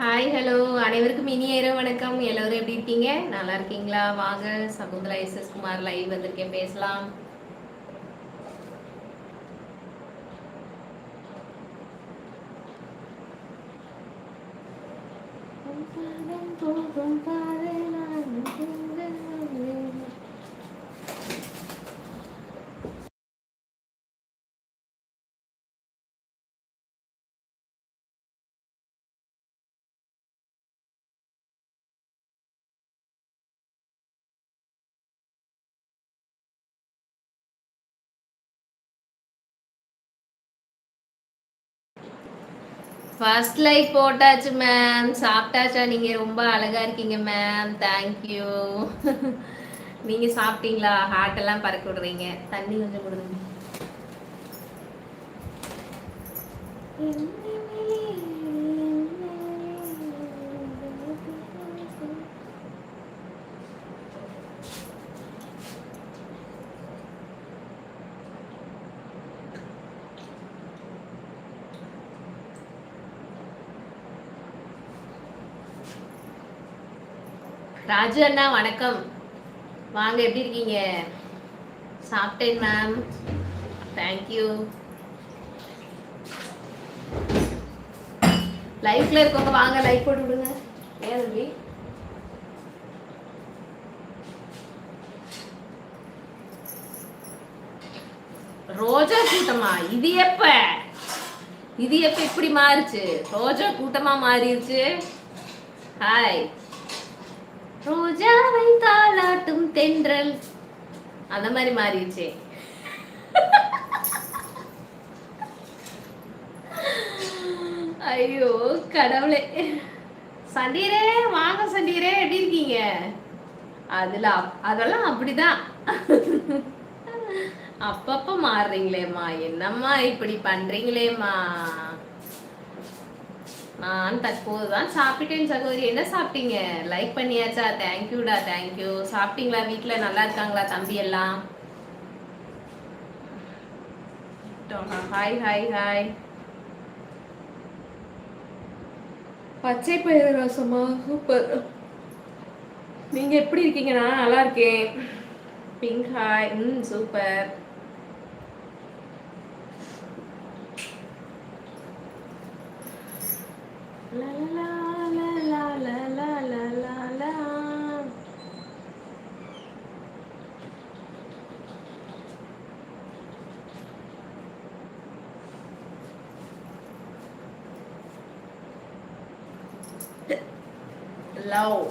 Hi hello அனைவருக்கும் இனிய இரவு வணக்கம். எல்லோரும் எப்படி இருக்கீங்க? நல்லா இருக்கீங்களா? வாங்க Shakuntala S S Kumar live வந்திருக்கேன். பேசலாம். போகும் பாதை நான் ஃபர்ஸ்ட் லைக் போட்டாச்சு மேம் சாப்பிட்டாச்சா? நீங்க ரொம்ப அழகா இருக்கீங்க மேம் தேங்க்யூ நீங்க சாப்பிட்டீங்களா? ஹார்ட் எல்லாம் பறக்க விடுறீங்க. தண்ணி கொஞ்சம் கொடுங்க. ராஜு அண்ணா வணக்கம். வாங்க எப்படி இருக்கீங்க? சாப்பிட்டேன் மேம் தேங்க்யூ லைஃப்ல இருக்கவங்க வாங்க லைக் போட்டு விடுங்க. ஏன் தம்பி? ரோஜா கூட்டமா? இது எப்ப? இது எப்ப இப்படி மாறுச்சு? ரோஜா கூட்டமா மாறிடுச்சு. ஹாய் ரோஜாவை தாளாட்டும் தென்றல். அந்த மாதிரி மாறிடுச்சு. ஐயோ கடவுளே. சண்டீரே வாங்க சண்டீரே எப்படி இருக்கீங்க? அதுல அதெல்லாம் அப்படிதான். அப்பப்ப மாறுறீங்களேம்மா. என்னம்மா இப்படி பண்றீங்களேம்மா? நான் தற்போதுதான் சாப்பிட்டேன் சகோதரி. என்ன சாப்பிட்டீங்க? லைக் பண்ணியாச்சா? தேங்க்யூடா தேங்க்யூ சாப்பிட்டீங்களா? வீட்டில் நல்லா இருக்காங்களா தம்பி எல்லாம்? ஹாய் ஹாய் ஹாய் பச்சை பயிறு ரசமா? சூப்பர். நீங்க எப்படி இருக்கீங்க? நான் நல்லா இருக்கேன். பிங்க் ஹாய் ம் சூப்பர். லவ்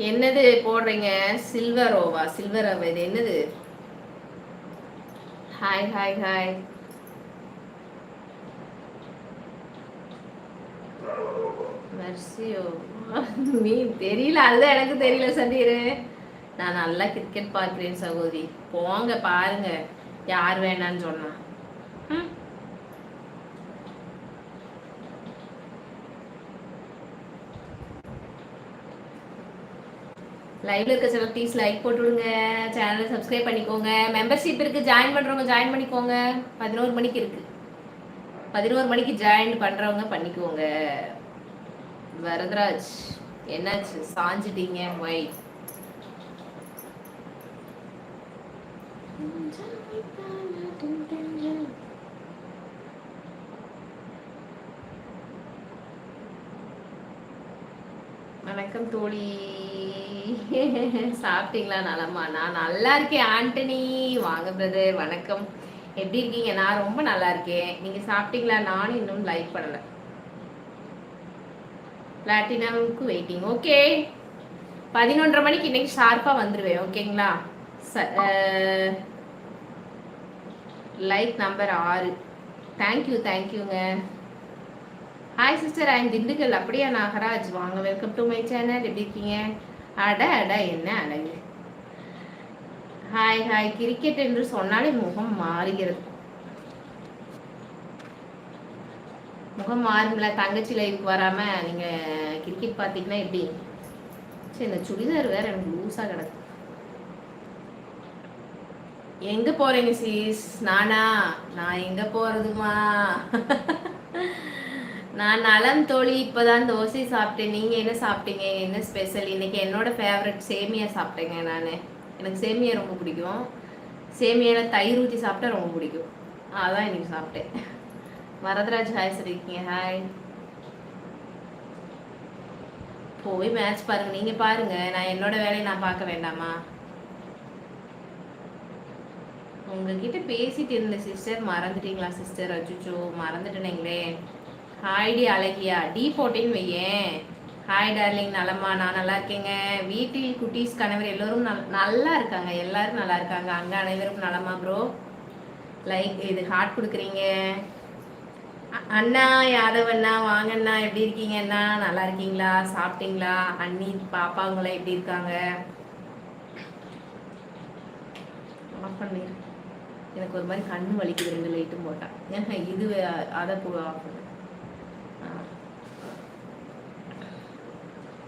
என்னது போடுறீங்க? சில்வர் ஓவா? சில்வர் ஓவா இது என்னது? ஹாய் ஹாய் ஹாய் மெர்சியோ oh. நீ தெரியல அதுதான் எனக்கு தெரியல சந்தீரு. நான் நல்லா கிரிக்கெட் பார்க்கிறேன் சகோதரி. போங்க பாருங்க. யார் வேணான்னு சொன்னா. லைவ்ல இருக்க சில ப்ளீஸ் லைக் போட்டு விடுங்க சேனலை சப்ஸ்கிரைப் பண்ணிக்கோங்க. மெம்பர்ஷிப் இருக்கு. ஜாயின் பண்றவங்க ஜாயின் பண்ணிக்கோங்க. பதினோரு மணிக்கு இருக்கு. பதினோரு மணிக்கு ஜாயின் பண்றவங்க பண்ணிக்கோங்க. வரதராஜ் என்னாச்சு? சாஞ்சிட்டீங்க ஒய் வணக்கம் தோழி. சாப்பிட்டீங்களா? நலமா? நான் நல்லா இருக்கேன் ஆண்டனி. வாங்க பிரதர் வணக்கம். எப்படி இருக்கீங்க? நான் ரொம்ப நல்லா இருக்கேன். நீங்க சாப்பிட்டீங்களா? நானும் இன்னும் லைக் பண்ணல. பிளாட்டினம்க்கு வெயிட்டிங் ஓகே பதினொன்றரை மணிக்கு இன்னைக்கு ஷார்ப்பாக வந்துடுவேன் ஓகேங்களா லைக் நம்பர் ஆறு. தேங்க்யூ தேங்க்யூங்க ஹாய் சிஸ்டர் ஐம் திண்டுக்கல். அப்படியா நாகராஜ்? வாங்க வெல்கம் டு மை சேனல் எப்படி இருக்கீங்க? அட அட என்ன அழகு ஹாய் ஹாய். கிரிக்கெட் என்று சொன்னாலே முகம் மாறுகிறது. முகம் மாறுங்களா தங்கச்சி லைவுக்கு வராம நீங்க கிரிக்கெட் பார்த்தீங்கன்னா எப்படி? சரி இந்த சுடிதார் வேற எனக்கு லூஸா கிடக்கு. எங்க போறீங்க சீஸ் நானா? நான் எங்க போறதுமா? நான் நலம் தோழி இப்போதான் தோசை சாப்பிட்டேன். நீங்கள் என்ன சாப்பிட்டீங்க? என்ன ஸ்பெஷல் இன்னைக்கு என்னோட ஃபேவரட் சேமியா சாப்பிட்டேங்க நான். எனக்கு சேமியா ரொம்ப பிடிக்கும். சேமியாவில் தயிர் ஊற்றி சாப்பிட்டா ரொம்ப பிடிக்கும். அதான் இன்னைக்கு சாப்பிட்டேன். வரதராஜ் ஹாய் சொல்லியிருக்கீங்க ஹாய் போய் மேட்ச் பாருங்க. நீங்க பாருங்க. நான் என்னோட வேலையை நான் பார்க்க வேண்டாமா? உங்ககிட்ட பேசிட்டு இருந்த சிஸ்டர் மறந்துட்டீங்களா சிஸ்டர் அச்சுச்சோ மறந்துட்டேனீங்களே. ஹாய்டி அழகியா. டி போட்டேன்னு வையேன். ஹாய் டார்லிங் நலமா நான் நல்லா இருக்கேங்க. வீட்டில் குட்டீஸ் கணவர் எல்லோரும் நல்லா இருக்காங்க. எல்லாரும் நல்லா இருக்காங்க. அங்கே அனைவரும் நலமா ப்ரோ லைக் இது ஹார்ட் கொடுக்குறீங்க? அண்ணா யாதவ் அண்ணா வாங்கண்ணா எப்படி இருக்கீங்க அண்ணா? நல்லா இருக்கீங்களா? சாப்பிட்டீங்களா? அண்ணி பாப்பாங்களா எப்படி இருக்காங்க? ஆஃப் பண்ணிரு எனக்கு ஒரு மாதிரி கண்ணு வலிக்குது. ரெண்டு லைட்டும் ஏன் இது அதை ஆஃப் பண்ணு.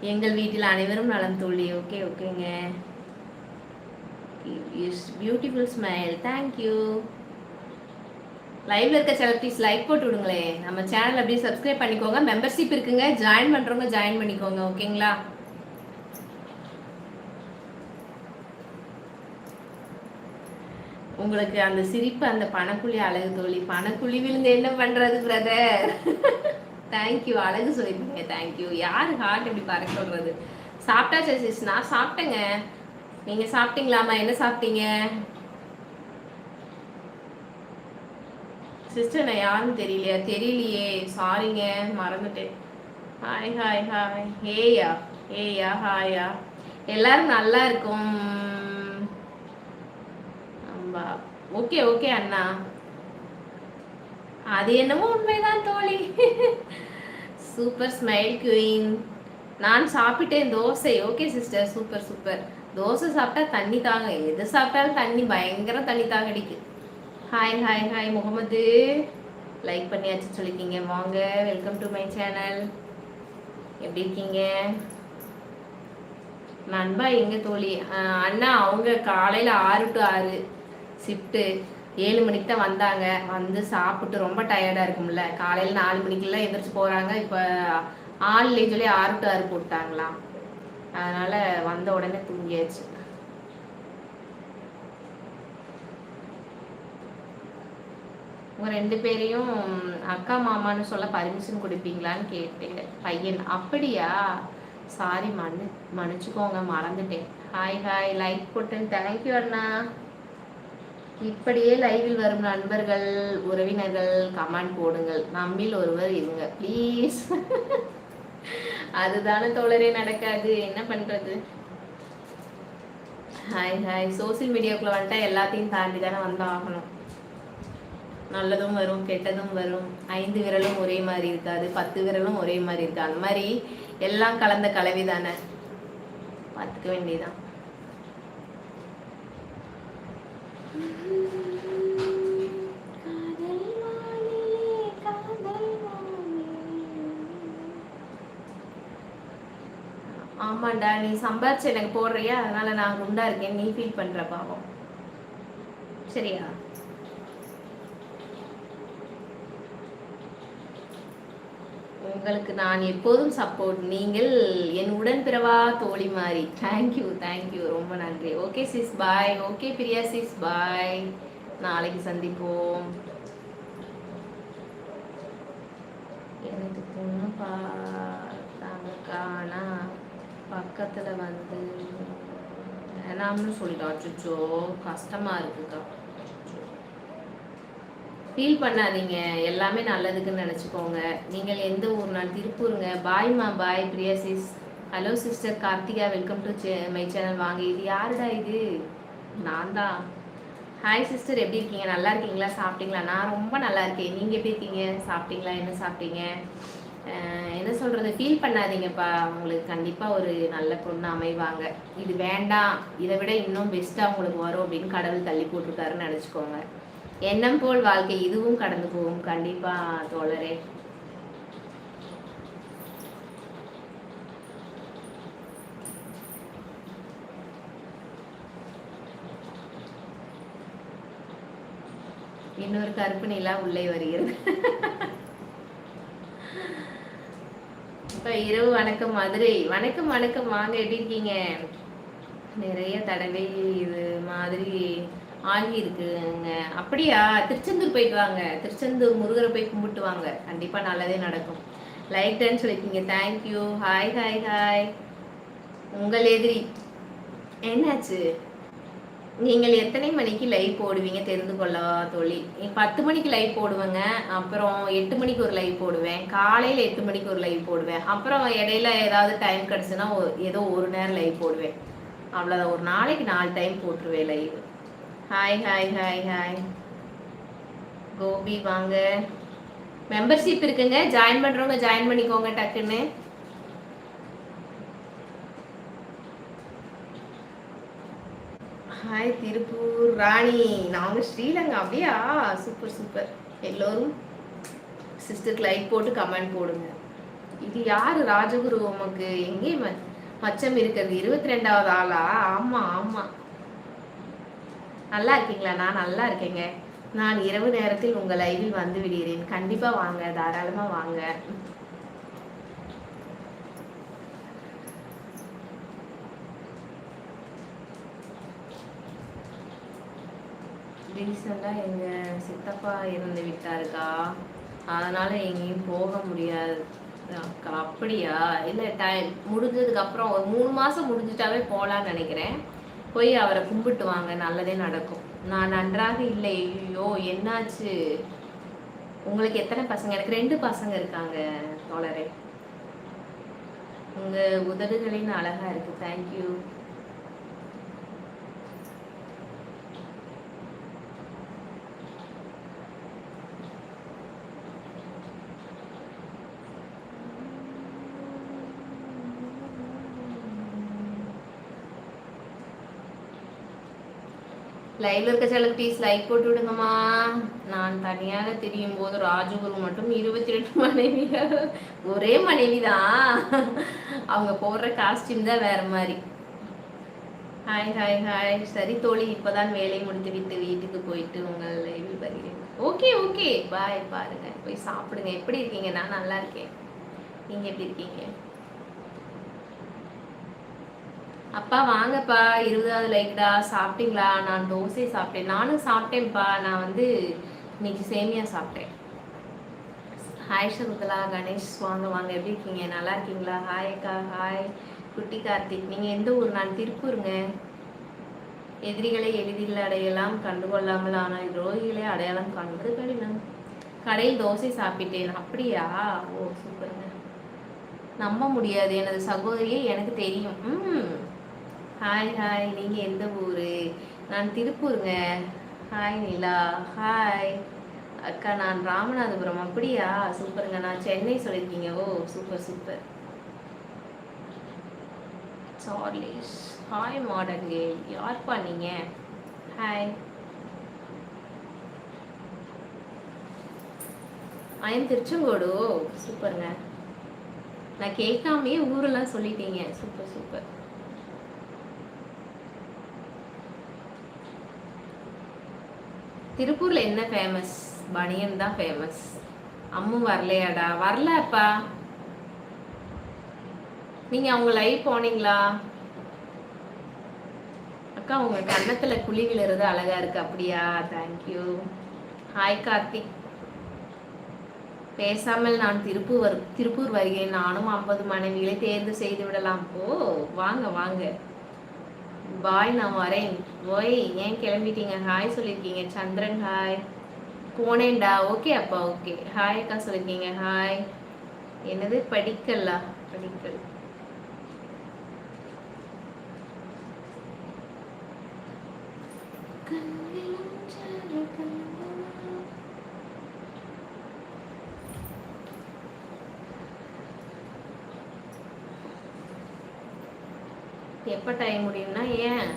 எங்கள் வீட்டில் அனைவரும் நலம் தோழி. ஓகே ஓகேங்க பியூட்டிஃபுல் ஸ்மைல் தேங்க்யூ லைவ்ல இருக்க செலக்டிஸ் லைக் போட்டு விடுங்களே. நம்ம சேனல் அப்படியே சப்ஸ்கிரைப் பண்ணிக்கோங்க. மெம்பர்ஷிப் இருக்குங்க. ஜாயின் பண்றவங்க ஜாயின் பண்ணிக்கோங்க. ஓகேங்களா உங்களுக்கு அந்த சிரிப்பு அந்த பணக்குழி அழகு தோழி. பணக்குழி விழுந்து என்ன பண்றது பிரதர் தேங்க்யூ அழகு சொல்லிருக்கீங்க தேங்க்யூ யாரு ஹார்ட் இப்படி பறக்க சொல்றது? சாப்பிட்டாச்சா சசிஸ் நான் சாப்பிட்டேங்க. நீங்க சாப்பிட்டீங்களாமா என்ன சாப்பிட்டீங்க? சிஸ்டர் நான் யாருன்னு தெரியலையா. தெரியலையே. சாரிங்க மறந்துட்டேன். ஹாய் ஹாய் ஹாய் ஏயா ஏயா ஹாயா எல்லாரும் நல்லா இருக்கும். ஓகே ஓகே அண்ணா. அது என்னமோ உண்மைதான் தோழி. சூப்பர் ஸ்மைல் குயின் நான் சாப்பிட்டேன் dosa. Okay sister super super dosa சாப்பிட்டா தண்ணி தாங்க. எது சாப்பிட்டாலும் தண்ணி பயங்கர தண்ணி தாங்க அடிக்கு hi hi hi Mohammed. Like பண்ணியாச்சு சொல்லியிருக்கீங்க வாங்க வெல்கம் டு மை சேனல் எப்படி இருக்கீங்க? நண்பா எங்க தோழி? அண்ணா அவங்க காலையில் ஆறு டு ஆறு ஷிஃப்ட்டு ஏழு மணிக்கு தான் வந்தாங்க. வந்து சாப்பிட்டு ரொம்ப டயர்டாக இருக்கும்ல. காலையில் நாலு மணிக்கெல்லாம் எந்திரிச்சு போகிறாங்க இப்போ இல்லைன்னு சொல்லி ஆறு டு ஆறு போட்டாங்களாம். அதனால் வந்த உடனே தூங்கியாச்சு. உங்க ரெண்டு பேரையும் அக்கா மாமான்னு சொல்ல பர்மிஷன் கொடுப்பீங்களான்னு கேட்டேன். பையன் அப்படியா? சாரி மன்னு மன்னிச்சுக்கோங்க மறந்துட்டேன். ஹாய் ஹாய் லைக் போட்டேன். தேங்க்யூ அண்ணா. இப்படியே லைவில் வரும் நண்பர்கள் உறவினர்கள் கமெண்ட் போடுங்கள். நம்மில் ஒருவர் இருங்க. ப்ளீஸ் அதுதானே தோழரே நடக்காது. என்ன பண்றது? ஹாய் ஹாய் சோசியல் மீடியாக்குள்ள வந்துட்டா எல்லாத்தையும் தாண்டி தானே வந்தாகணும் நல்லதும் வரும் கெட்டதும் வரும். ஐந்து விரலும் ஒரே மாதிரி இருக்காது பத்து விரலும் ஒரே மாதிரி இருக்காது. அந்த மாதிரி எல்லாம் கலந்த கலவி தானே பார்த்துக்க வேண்டியதான் ஆமாண்டா நீ சம்பாரிச்சு எனக்கு போடுறியா? அதனால நான் குண்டா இருக்கேன் நீ ஃபீல் பண்ற பாவம். சரியா? உங்களுக்கு நான் எப்போதும் சப்போர்ட் நீங்கள் என் உடன்பிறவா தோழி மாதிரி தேங்க்யூ தேங்க்யூ ரொம்ப நன்றி. Okay sis bye okay Priya sis bye நாளைக்கு சந்திப்போம். எனக்கு பொண்ணு பா பக்கத்தில் வந்து வேணாம்னு சொல்லிட்டோம் அச்சுச்சோ கஷ்டமாக இருக்குக்கா. ஃபீல் பண்ணாதீங்க. எல்லாமே நல்லதுக்குன்னு நினச்சிக்கோங்க. நீங்கள் எந்த ஊர் நான் திருப்பூருங்க. பாய்மா bye Priya sis hello sister Karthika welcome to my channel வாங்க. இது யாருடா இது? நான் தான் ஹாய் சிஸ்டர் எப்படி இருக்கீங்க? நல்லா இருக்கீங்களா? சாப்பிட்டீங்களா? நான் ரொம்ப நல்லா இருக்கேன். நீங்கள் எப்படி இருக்கீங்க? சாப்பிட்டீங்களா? என்ன சாப்பிட்டீங்க? என்ன சொல்கிறது ஃபீல் பண்ணாதீங்கப்பா. அவங்களுக்கு கண்டிப்பாக ஒரு நல்ல பொண்ணு அமைவாங்க. இது வேண்டாம். இதை விட இன்னும் பெஸ்ட்டாக அவங்களுக்கு வரும் அப்படின்னு கடவுள் தள்ளி போட்டிருக்காருன்னு நினச்சிக்கோங்க. எண்ணம் போல் வாழ்க்கை இதுவும் கடந்து போகும். கண்டிப்பா தோழரே. இன்னொரு கருப்பு நிலா உள்ளே வருகிறது. இப்போ இரவு வணக்கம் மதுரை. வணக்கம் வணக்கம். வாங்க எப்படி இருக்கீங்க? நிறைய தடவை இது மாதிரி ஆகி இருக்குங்க அப்படியா? திருச்செந்தூர் போயிட்டு வாங்க. திருச்செந்தூர் முருகரை போய் கும்பிட்டு வாங்க. கண்டிப்பா நல்லதே நடக்கும். லைட்டன்னு சொல்லிருக்கீங்க. தேங்க்யூ ஹாய் ஹாய் ஹாய் உங்கள் எதிரி. என்னாச்சு? நீங்கள் எத்தனை மணிக்கு லைவ் போடுவீங்க தெரிந்து கொள்ளவா தோழி? பத்து மணிக்கு லைவ் போடுவேங்க அப்புறம் எட்டு மணிக்கு ஒரு லைவ் போடுவேன் காலையில் எட்டு மணிக்கு ஒரு லைவ் போடுவேன் அப்புறம் இடையில ஏதாவது டைம் கிடச்சுன்னா ஏதோ ஒரு நேரம் லைவ் போடுவேன். அவ்வளோதான் ஒரு நாளைக்கு நாலு டைம் போட்டுருவேன் live hi hi hi hi Gopi வாங்க. மெம்பர்ஷிப் இருக்குங்க. ஜாயின் பண்ணுறவங்க ஜாயின் பண்ணிக்கோங்க டக்குன்னு. ஹாய் திருப்பூர் ராணி நாங்கள் ஸ்ரீலங்கா. அப்படியா? சூப்பர் சூப்பர் எல்லோரும் சிஸ்டருக்கு லைக் போட்டு கமெண்ட் போடுங்க. இது யாரு ராஜகுரு உமக்கு எங்கே மச்சம் இருக்கிறது? இருபத்தி ரெண்டாவது ஆளா? ஆமா ஆமா. நல்லா இருக்கீங்களா? நான் நல்லா இருக்கேங்க. நான் இரவு நேரத்தில் உங்கள் லைவில் வந்து விடுகிறேன். கண்டிப்பாக வாங்க. தாராளமாக வாங்க. ரீசெண்டாக எங்கள் சித்தப்பா இறந்து விட்டாருக்கா. அதனால் எங்கேயும் போக முடியாது. அக்கா அப்படியா? இல்லை டைம் முடிஞ்சதுக்கு அப்புறம் ஒரு மூணு மாதம் முடிஞ்சிட்டாவே போகலான்னு நினைக்கிறேன். போய் அவரை கும்பிட்டு வாங்க நல்லதே நடக்கும். நான் நன்றாக இல்லை. ஐயோ என்னாச்சு? உங்களுக்கு எத்தனை பசங்க? எனக்கு ரெண்டு பசங்க இருக்காங்க தோழரே. உங்கள் உதடுகளின் அழகாக இருக்குது தேங்க்யூ லைவ்ல இருக்க சேனலுக்கு ப்ளீஸ் லைக் போட்டு விடுங்கம்மா. நான் தனியாக தெரியும் போது ராஜகுரு மட்டும் இருபத்தி ரெண்டு மனைவி ஒரே மனைவி தான் அவங்க போடுற காஸ்டியூம் தான் வேற மாதிரி. ஹாய் ஹாய் ஹாய் சரி தோழி இப்போதான் வேலை முடித்து விட்டு வீட்டுக்கு போயிட்டு உங்கள் லைவில் வருகிறேன். ஓகே ஓகே பாய் பாருங்க. போய் சாப்பிடுங்க. எப்படி இருக்கீங்க? நான் நல்லா இருக்கேன். நீங்க எப்படி இருக்கீங்க? அப்பா வாங்கப்பா இருபதாவது லைக்டா சாப்பிட்டீங்களா? நான் தோசை சாப்பிட்டேன். நானும் சாப்பிட்டேன்ப்பா. நான் வந்து இன்னைக்கு சேமியா சாப்பிட்டேன். ஹாய் சகுந்தலா கணேஷ் வாங்க வாங்க. எப்படி இருக்கீங்க? நல்லா இருக்கீங்களா? ஹாய் அக்கா. ஹாய் குட்டி கார்த்திக். நீங்கள் எந்த ஊர்? நான் திருப்பூருங்க. எதிரிகளை எளிதில் அடையலாம் கண்டுகொள்ளாமல் ஆனால் துரோகிகளை அடையாளம் காண்பது கடினம் கடையில் தோசை சாப்பிட்டேன். அப்படியா? ஓ சூப்பருங்க. நம்ப முடியாது. எனது சகோதரியை எனக்கு தெரியும். ம். ஹாய் ஹாய் நீங்கள் எந்த ஊர்? நான் திருப்பூருங்க. ஹாய் நிலா. ஹாய் அக்கா நான் ராமநாதபுரம். அப்படியா? சூப்பருங்க. நான் சென்னை சொல்லியிருக்கீங்க. ஓ super super. Charlize hi modern girl யார்ப்பா நீங்கள் ஹாய் ஐயம் திருச்செங்கோடு. சூப்பருங்க. நான் கேட்காமே ஊரெல்லாம் சொல்லிட்டீங்க. Super super. திருப்பூர்ல என்ன ஃபேமஸ் பனியன் தான் ஃபேமஸ் அம்மு வரலையாடா? வரலப்பா நீங்க அவங்க லைவ் போனீங்களா? அக்கா உங்க கன்னத்துல குழி விழுறது அழகா இருக்கு அப்படியா? Thank you hi Karthik. பேசாமல் நான் திருப்பூர் திருப்பூர் வருகிறேன். நானும் ஐம்பது மனைவிகளை தேர்ந்து செய்து விடலாம். ஓ வாங்க வாங்க. பாய் நான் வரேன். ஓய் ஏன் கிளம்பிட்டீங்க? ஹாய் சொல்லியிருக்கீங்க சந்திரன் ஹாய் போனேன்டா. ஓகே அப்பா ஓகே ஹாய் அக்கா சொல்லியிருக்கீங்க ஹாய் என்னது? படிக்கல்லா படிக்கல். எப்போ டைம் முடியும்னா ஏன்?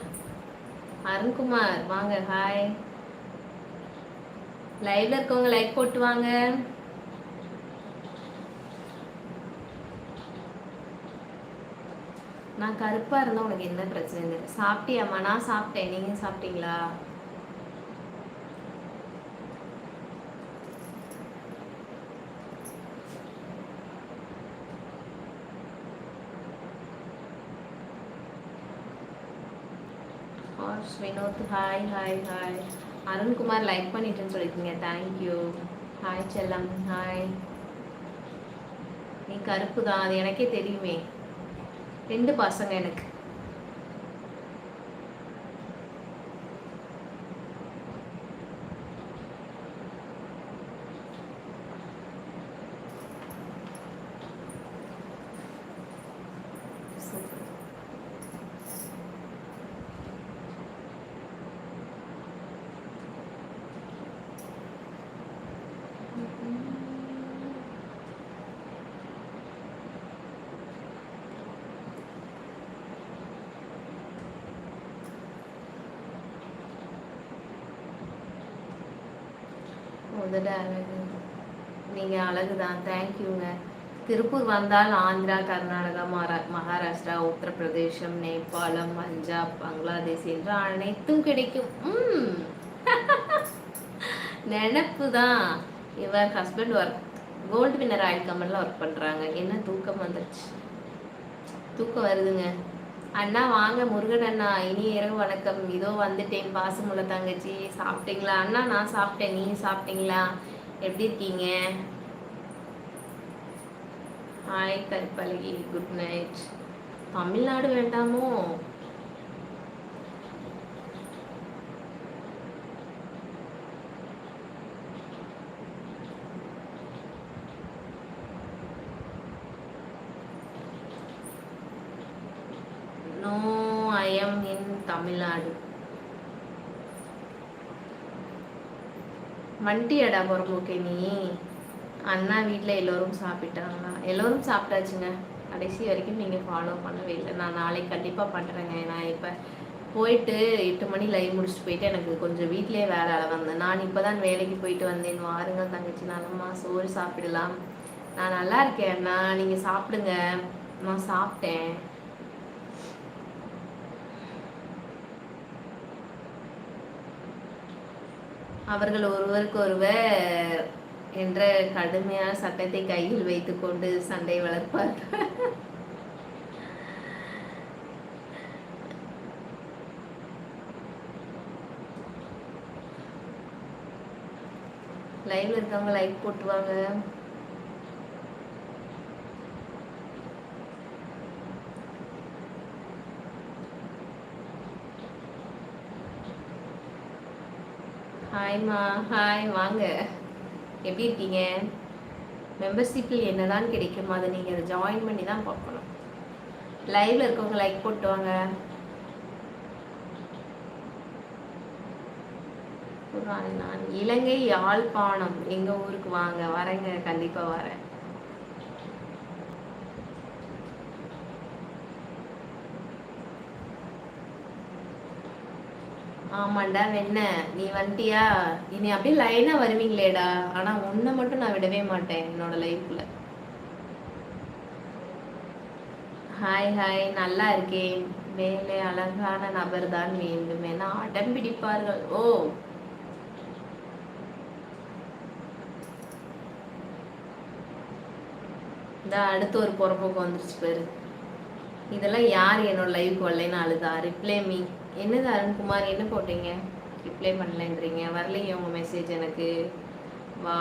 அருண்குமார் வாங்க ஹாய் லைவ்ல இருக்கவங்க லைக் போட்டு வாங்க. நான் கருப்பா இருந்தா உனக்கு என்ன பிரச்சனை இல்லை சாப்பிட்டியாம்மா? நான் சாப்பிட்டேன். நீங்க சாப்பிட்டீங்களா? Vinod hi hi hi Arunkumar like பண்ணிட்டேன்னு சொல்லியிருக்கீங்க. தேங்க்யூ ஹாய் செல்லம். ஹாய் நீ கருப்பு தான். அது எனக்கே தெரியுமே. ரெண்டு பசங்க எனக்கு. முதல்ல அழகு. நீங்கள் அழகு தான் தேங்க்யூங்க திருப்பூர் வந்தால் ஆந்திரா கர்நாடகா மகா மகாராஷ்டிரா உத்தரப்பிரதேசம் நேபாளம் பஞ்சாப் பங்களாதேஷ் என்று அனைத்தும் கிடைக்கும். ம். நினப்பு தான் இவர் husband work gold winner oil கம்பெனியில் ஒர்க் பண்ணுறாங்க என்ன தூக்கம் வந்துருச்சு. தூக்கம் வருதுங்க. அண்ணா வாங்க. முருகன் அண்ணா இனி இரவு வணக்கம். இதோ வந்துட்டேன். பாசமுள்ள தங்கச்சி சாப்பிட்டீங்களா? அண்ணா நான் சாப்பிட்டேன். நீங்க சாப்பிட்டீங்களா? எப்படி இருக்கீங்க? ஹாய் கருப்பழகி குட் நைட் தமிழ்நாடு வேண்டாமோ? No I am in Tamil Nadu வண்டியடா புறம்போக்கே நீ? அண்ணா வீட்டில் எல்லோரும் சாப்பிட்டாங்களா? எல்லோரும் சாப்பிட்டாச்சுங்க. கடைசி வரைக்கும் நீங்கள் ஃபாலோ பண்ணவே இல்லை. நான் நாளைக்கு கண்டிப்பாக பண்ணுறேங்க நான் இப்போ போயிட்டு எட்டு மணி லைவ் முடிச்சுட்டு போயிட்டு எனக்கு கொஞ்சம் வீட்டிலேயே வேலை வந்தேன் நான் இப்போ தான் வேலைக்கு போயிட்டு வந்தேன். வாருங்க தங்கச்சி. நல்லம்மா சோறு சாப்பிடலாம். நான் நல்லா இருக்கேன் அண்ணா. நீங்கள் சாப்பிடுங்க. நான் சாப்பிட்டேன். அவர்கள் ஒருவருக்கு ஒருவர் என்ற கடுமையான சட்டத்தை கையில் வைத்துக்கொண்டு சண்டை வளர்ப்பார்கள் லைவ்ல இருக்கவங்க லைக் போட்டுவாங்க. ஹாய்மா ஹாய் வாங்க. எப்படி இருக்கீங்க? மெம்பர்ஷிப்பில் என்னதான் கிடைக்கும் அதை நீங்கள் அதை ஜாயின் பண்ணி தான் பார்க்கணும். லைவில் இருக்கவங்க லைக் போட்டு வாங்க நான் இலங்கை யாழ்ப்பாணம். எங்கள் ஊருக்கு வாங்க. வரேங்க. கண்டிப்பாக வரேன். ஆமாண்டா வெண்ண நீ வந்துட்டியா? இனி அப்படியே லைனா வருவீங்களேடா. ஆனா உன்னை மட்டும் நான் விடவே மாட்டேன் என்னோட லைஃப்ல ஹாய் ஹாய் நல்லா இருக்கேன். மேலே அழகான நபர் தான் வேண்டும் என அடம் பிடிப்பார்கள். ஓ. இந்த அடுத்து ஒரு பொறப்போக்கு வந்துருச்சு பேரு. இதெல்லாம் யார் என்னோட லைஃப் வரலைன்னு அழுதா? ரிப்ளை மீ என்னது அருண்குமார்? என்ன போட்டீங்க? ரிப்ளை பண்ணலன்றீங்க. வரலையே உங்கள் மெசேஜ் எனக்கு. வா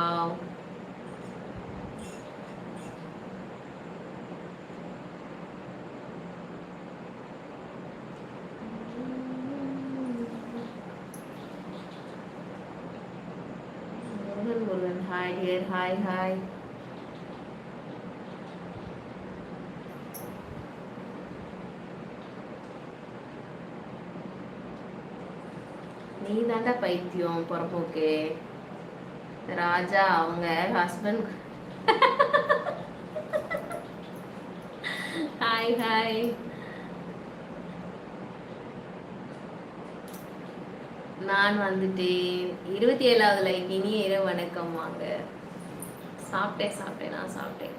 ஹாய் ஹாய் ஹாய் நீ தாண்டா பைத்தியம் பொறப்போக்கு ராஜா அவங்க ஹஸ்பண்ட் ஹாய் ஹாய் நான் வந்துட்டேன். இருபத்தி ஏழாவது லைக் இனிய இரவு வணக்கம் வாங்க. சாப்பிட்டேன் சாப்பிட்டேன் நான் சாப்பிட்டேன்.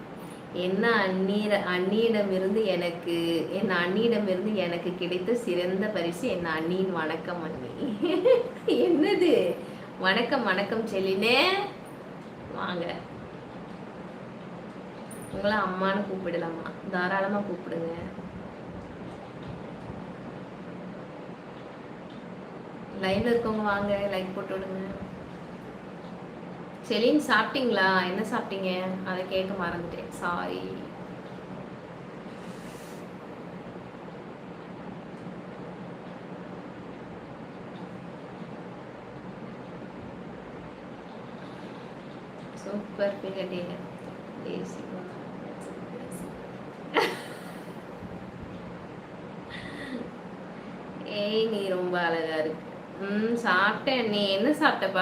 என்ன அந்நீர அண்ணியிடமிருந்து எனக்கு என் அண்ணியிடமிருந்து எனக்கு கிடைத்த சிறந்த பரிசு என் அண்ணியின் வணக்கம் அண்ணி. என்னது? வணக்கம் வணக்கம் செல்லினே. வாங்க. உங்களை அம்மான்னு கூப்பிடலாமா? தாராளமா கூப்பிடுங்க. லைவ்ல இருக்கவங்க வாங்க லைக் போட்டு விடுங்க. செலின் சாப்பிட்டீங்களா? என்ன சாப்பிட்டீங்க? அதை கேட்க மறந்துட்டேன். சாரி சூப்பர் பிகட்டிங்க ஏய் நீ ரொம்ப அழகா இருக்கு. ம் சாப்பிட்டேன். நீ என்ன சாப்பிட்டப்பா